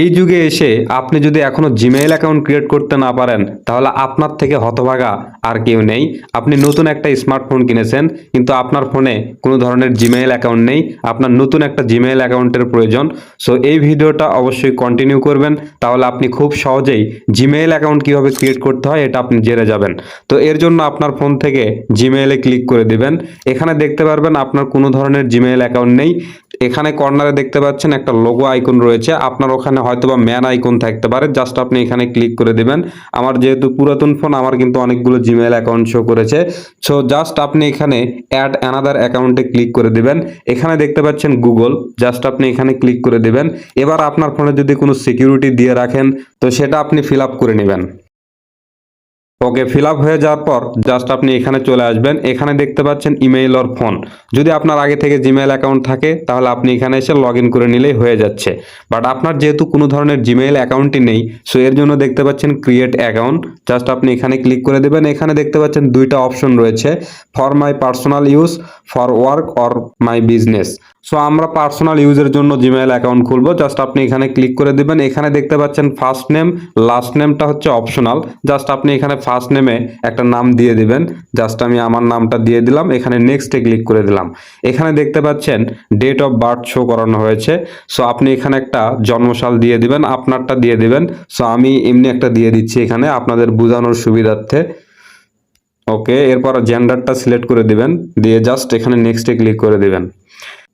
এই যুগে এসে আপনি যদি এখনও জিমেইল অ্যাকাউন্ট ক্রিয়েট করতে না পারেন, তাহলে আপনার থেকে হতভাগা আর কেউ নেই। আপনি নতুন একটা স্মার্টফোন কিনেছেন, কিন্তু আপনার ফোনে কোনো ধরনের জিমেইল অ্যাকাউন্ট নেই। আপনার নতুন একটা জিমেইল অ্যাকাউন্টের প্রয়োজন। সো এই ভিডিওটা অবশ্যই কন্টিনিউ করবেন, তাহলে আপনি খুব সহজেই জিমেইল অ্যাকাউন্ট কীভাবে ক্রিয়েট করতে হয়, এটা আপনি জেনে যাবেন। তো, এর জন্য আপনার ফোন থেকে জিমেইলে ক্লিক করে দিবেন। এখানে দেখতে পারবেন আপনার কোনো ধরনের জিমেইল অ্যাকাউন্ট নেই। এখানে কর্নারে দেখতে পাচ্ছেন একটা লোগো আইকন রয়েছে। আপনার ওখানে হয়তো বা ম্যান আইকন থাকতে পারে। জাস্ট আপনি এখানে ক্লিক করে দিবেন। আমার যেহেতু পুরাতন ফোন আমার কিন্তু অনেকগুলো জিমেইল অ্যাকাউন্ট শো করেছে। সো জাস্ট আপনি এখানে অ্যাড অ্যানাদার অ্যাকাউন্টে ক্লিক করে দিবেন। এখানে দেখতে পাচ্ছেন গুগল জাস্ট আপনি এখানে ক্লিক করে দিবেন। এবার আপনার ফোনে যদি কোনো সিকিউরিটি দিয়ে রাখেন, তো সেটা আপনি ফিল আপ করে নেবেন। ওকে ফিল হয়ে যাওয়ার পর জাস্ট আপনি এখানে চলে আসবেন। এখানে দেখতে পাচ্ছেন ইমেইল অর ফোন যদি আপনার আগে থেকে জিমেইল অ্যাকাউন্ট থাকে, তাহলে আপনি এখানে এসে লগ করে নিলেই হয়ে যাচ্ছে। বাট আপনার যেহেতু কোনো ধরনের জিমেইল অ্যাকাউন্টই নেই সো এর জন্য দেখতে পাচ্ছেন ক্রিয়েট অ্যাকাউন্ট জাস্ট আপনি এখানে ক্লিক করে দেবেন। এখানে দেখতে পাচ্ছেন দুইটা অপশন রয়েছে। For my personal use for work or my business so আমরা পার্সোনাল ইউজের জন্য জিমেইল অ্যাকাউন্ট খুলবো। জাস্ট আপনি এখানে ক্লিক করে দিবেন। এখানে দেখতে পাচ্ছেন ফার্স্ট নেম লাস্ট নেমটা হচ্ছে অপশনাল জাস্ট আপনি এখানে ফার্স্ট নেমে একটা নাম দিয়ে দিবেন। জাস্ট আমি আমার নামটা দিয়ে দিলাম। এখানে নেক্সটে ক্লিক করে দিলাম। এখানে দেখতে পাচ্ছেন ডেট অফ বার্থ শো করানো হয়েছে। সো আপনি এখানে একটা জন্মসাল দিয়ে দিবেন। আপনারটা দিয়ে দিবেন। সো আমি এমনি একটা দিয়ে দিচ্ছি এখানে আপনাদের বোঝানোর সুবিধার্থে। ওকে এরপর জেন্ডারটা সিলেক্ট করে দিবেন। দিয়ে জাস্ট এখানে নেক্সটে ক্লিক করে দিবেন।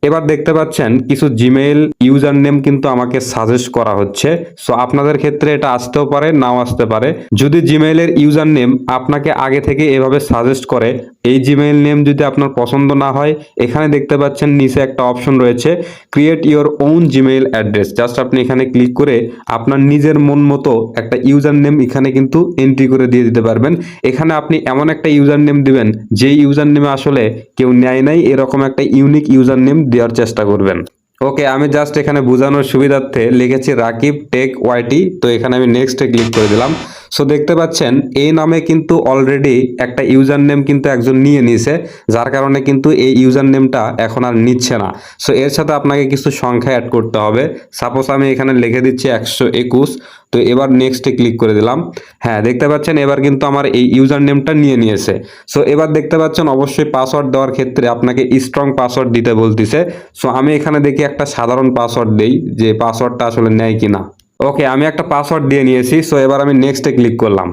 এবার দেখতে পাচ্ছেন কিছু জিমেইল ইউজার নেম কিন্তু আমাকে সাজেস্ট করা হচ্ছে। সো আপনাদের ক্ষেত্রে এটা আসতেও পারে, নাও আসতে পারে। যদি জিমেইলের ইউজার নেম আপনাকে আগে থেকে এভাবে সাজেস্ট করে, এই জিমেইল নেম যদি আপনার পছন্দ না হয়, এখানে দেখতে পাচ্ছেন নিচে একটা অপশন রয়েছে create your own Gmail address just আপনি এখানে ক্লিক করে আপনার নিজের মন মতো একটা ইউজার নেম এখানে কিন্তু এন্ট্রি করে দিয়ে দিতে পারবেন। এখানে আপনি এমন একটা ইউজার নেম দিবেন যে ইউজার নেমে আসলে কেউ নেয় নাই, এরকম একটা ইউনিক ইউজার নেম দেওয়ার চেষ্টা করবেন। ওকে, আমি জাস্ট এখানে বোঝানোর সুবিধার্থে লিখেছি রাকিব টেক ওয়াইটি তো এখানে আমি নেক্সটে ক্লিক করে দিলাম। সো দেখতে পাচ্ছেন, এই নামে কিন্তু অলরেডি একটা ইউজার নেম কিন্তু একজন নিয়ে নিয়েছে, যার কারণে কিন্তু এই ইউজার নেমটা এখন আর নিচ্ছে না। সো এর সাথে আপনাকে কিছু সংখ্যা অ্যাড করতে হবে। সাপোজ আমি এখানে লিখে দিচ্ছি একশো একুশ, তো এবার নেক্সটে ক্লিক করে দিলাম। হ্যাঁ দেখতে পাচ্ছেন, এবার কিন্তু আমার এই ইউজার নেমটা নিয়ে নিয়েছে। সো এবার দেখতে পাচ্ছেন, অবশ্যই পাসওয়ার্ড দেওয়ার ক্ষেত্রে আপনাকে স্ট্রং পাসওয়ার্ড দিতে বলতেছে। সো আমি এখানে দেখি একটা সাধারণ পাসওয়ার্ড দেই, যে পাসওয়ার্ডটা আসলে নেয় কিনা। ওকে আমি একটা পাসওয়ার্ড দিয়ে নিয়েছি সো এবার আমি নেক্সটে ক্লিক করলাম।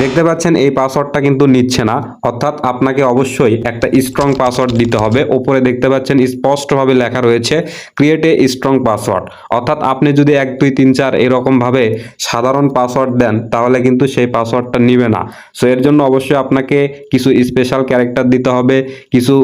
দেখতে পাচ্ছেন, এই পাসওয়ার্ডটা কিন্তু নিচ্ছে না। অর্থাৎ আপনাকে অবশ্যই একটা স্ট্রং পাসওয়ার্ড দিতে হবে। ওপরে দেখতে পাচ্ছেন, স্পষ্টভাবে লেখা রয়েছে ক্রিয়েট এ স্ট্রং পাসওয়ার্ড অর্থাৎ আপনি যদি এক, দুই, তিন, চার এরকম ভাবে সাধারণ পাসওয়ার্ড দেন, তাহলে কিন্তু সেই পাসওয়ার্ডটা নিবে না। সো এর জন্য অবশ্যই আপনাকে কিছু স্পেশাল ক্যারেক্টার দিতে হবে, কিছু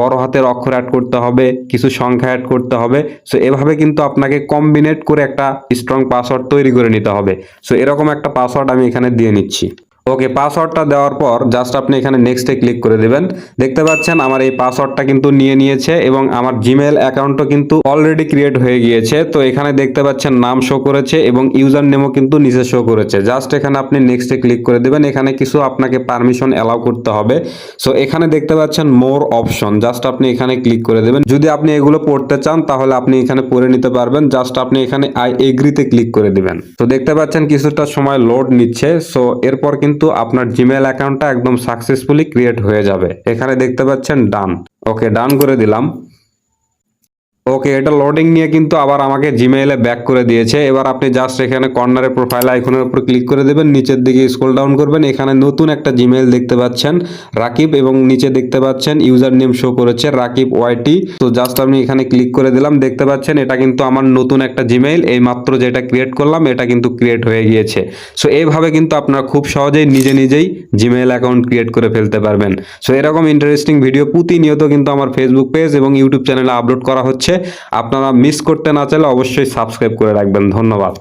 বড় হাতের অক্ষর অ্যাড করতে হবে, কিছু সংখ্যা অ্যাড করতে হবে। সো এভাবে কিন্তু আপনাকে কম্বিনেট করে একটা স্ট্রং পাসওয়ার্ড তৈরি করে নিতে হবে। সো এরকম একটা পাসওয়ার্ড আমি এখানে দিয়ে নিচ্ছি। ওকে পাসওয়ার্ডটা দেওয়ার পর জাস্ট আপনি এখানে নেক্সটে ক্লিক করে দেবেন। দেখতে পাচ্ছেন আমার এই পাসওয়ার্ডটা কিন্তু নিয়ে নিয়েছে এবং আমার জিমেল অ্যাকাউন্টও কিন্তু অলরেডি ক্রিয়েট হয়ে গিয়েছে। তো এখানে দেখতে পাচ্ছেন নাম শো করেছে এবং ইউজার নেমও কিন্তু নিচে শো করেছে। জাস্ট এখানে আপনি নেক্সটে ক্লিক করে দেবেন। এখানে কিছু আপনাকে পারমিশন অ্যালাউ করতে হবে। সো এখানে দেখতে পাচ্ছেন মোর অপশন জাস্ট আপনি এখানে ক্লিক করে দেবেন। যদি আপনি এগুলো পড়তে চান, তাহলে আপনি এখানে পড়ে নিতে পারবেন। জাস্ট আপনি এখানে আই এগ্রিতে ক্লিক করে দিবেন। তো দেখতে পাচ্ছেন কিছুটা সময় লোড নিচ্ছে। সো এরপর কিন্তু আপনার জিমেল অ্যাকাউন্টটা একদম সাকসেসফুলি ক্রিয়েট হয়ে যাবে। এখানে দেখতে পাচ্ছেন ডান ওকে ডান করে দিলাম। ওকে এটা লোডিং নিয়ে কিন্তু আবার আমাকে জিমেইলে ব্যাক করে দিয়েছে। এবার আপনি জাস্ট এখানে কর্নারে প্রোফাইল আইকনের উপর ক্লিক করে দেবেন, নিচের দিকে স্ক্রল ডাউন করবেন। এখানে নতুন একটা জিমেইল দেখতে পাচ্ছেন, রাকিব এবং নিচে দেখতে পাচ্ছেন ইউজার নেম শো করেছে রাকিব ওয়াইটি তো জাস্ট আমি এখানে ক্লিক করে দিলাম, দেখতে পাচ্ছেন, এটা কিন্তু আমার নতুন একটা জিমেইল এই মাত্র যেটা ক্রিয়েট করলাম, এটা কিন্তু ক্রিয়েট হয়ে গিয়েছে। সো এইভাবে কিন্তু আপনারা খুব সহজেই নিজে নিজেই জিমেইল অ্যাকাউন্ট ক্রিয়েট করে ফেলতে পারবেন। সো এরকম ইন্টারেস্টিং ভিডিও প্রতিনিয়ত কিন্তু আমার ফেসবুক পেজ এবং ইউটিউব চ্যানেলে আপলোড করা হচ্ছে। আপনারা মিস করতে না চাইলে অবশ্যই সাবস্ক্রাইব করে রাখবেন। ধন্যবাদ।